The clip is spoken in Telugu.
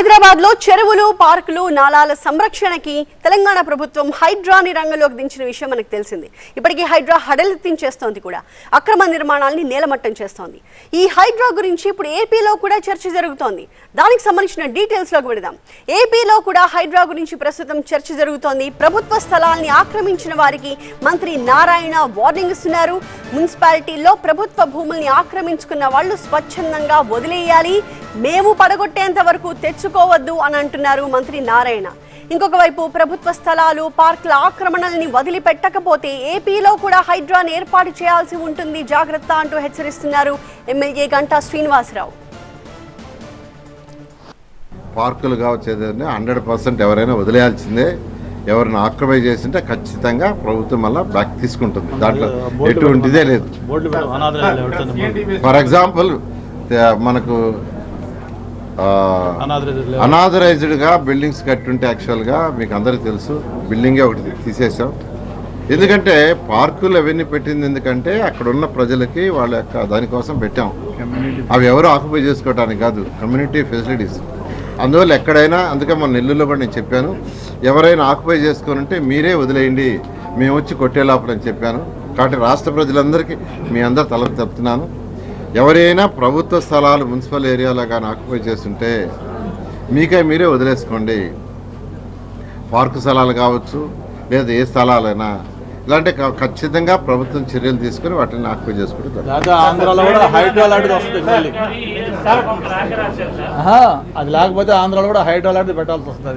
హైదరాబాద్లో చెరువులు పార్కులు నాలాల సంరక్షణకి తెలంగాణ ప్రభుత్వం హైడ్రాని రంగంలోకి దించిన విషయం మనకు తెలిసింది. ఇప్పటికీ హైడ్రా హడలెత్తించేస్తోంది కూడా. అక్రమ నిర్మాణాలని నేలమట్టం చేస్తోంది. ఈ హైడ్రా గురించి ఇప్పుడు ఏపీలో కూడా చర్చ జరుగుతోంది. దానికి సంబంధించిన డీటెయిల్స్లోకి ఏపీలో కూడా హైడ్రా గురించి ప్రస్తుతం చర్చ జరుగుతోంది. ప్రభుత్వ స్థలాల్ని ఆక్రమించిన వారికి మంత్రి నారాయణ వార్నింగ్ ఇస్తున్నారు. మున్సిపాలిటీలో ప్రభుత్వ భూముల్ని ఆక్రమించుకున్న వాళ్ళు స్వచ్ఛందంగా వదిలేయాలి. మేము పడగొట్టేంత వరకు తెచ్చుకోవద్దు అని అంటున్నారు మంత్రి నారాయణ ఇంకొక వైపు ప్రభుత్వ స్థలాలు పార్కుల ఆక్రమణల్ని వదిలిపెట్టకపోతే ఏపీలో కూడా హైడ్రాన్ ఏర్పాటు చేయాల్సి ఉంటుంది జాగ్రత్త అంటూ హెచ్చరిస్తున్నారు ఎమ్మెల్యే గంటా శ్రీనివాసరావు పార్కులు కావచ్చు ఏదైనా హండ్రెడ్ పర్సెంట్ ఎవరైనా వదిలేయాల్సిందే ఎవరిని ఆక్రమై చేసింటే ఖచ్చితంగా ప్రభుత్వం మళ్ళీ బ్యాక్ తీసుకుంటుంది దాంట్లో ఎటువంటిదే లేదు. ఫర్ ఎగ్జాంపుల్ మనకు. అనాథరైజ్డ్గా బిల్డింగ్స్ కట్టుంటే యాక్చువల్గా మీకు అందరికీ తెలుసు. బిల్డింగే ఒకటి తీసేసాం ఎందుకంటే పార్కులు అవన్నీ పెట్టింది ఎందుకంటే అక్కడ ఉన్న ప్రజలకి వాళ్ళ యొక్క దానికోసం పెట్టాం. అవి ఎవరు ఆక్యుపై చేసుకోవడానికి కాదు కమ్యూనిటీ ఫెసిలిటీస్ అందువల్ల ఎక్కడైనా అందుకే మన నెల్లూరులో కూడా నేను చెప్పాను ఎవరైనా ఆక్యుపై చేసుకొని ఉంటే మీరే వదిలేయండి మేము వచ్చి కొట్టే లోపలని చెప్పాను. కాబట్టి రాష్ట్ర ప్రజలందరికీ మీ అందరు తలకు చెప్తున్నాను ఎవరైనా ప్రభుత్వ స్థలాలు మున్సిపల్ ఏరియాలో కానీ ఆక్యుపై చేస్తుంటే మీకే మీరే వదిలేసుకోండి. పార్కు స్థలాలు కావచ్చు లేదా ఏ స్థలాలైనా. ఇలాంటి ఖచ్చితంగా ప్రభుత్వం చర్యలు తీసుకొని వాటిని ఆక్యుపై చేసుకుంటే జరుగుతుంది. లేకపోతే ఆంధ్రాలో కూడా హైడ్రా లాంటిది వస్తుంది మళ్ళీ. ఆహా, అది లేకపోతే ఆంధ్రాలో కూడా హైడ్రా లాంటిది పెట్టాల్సి వస్తుంది.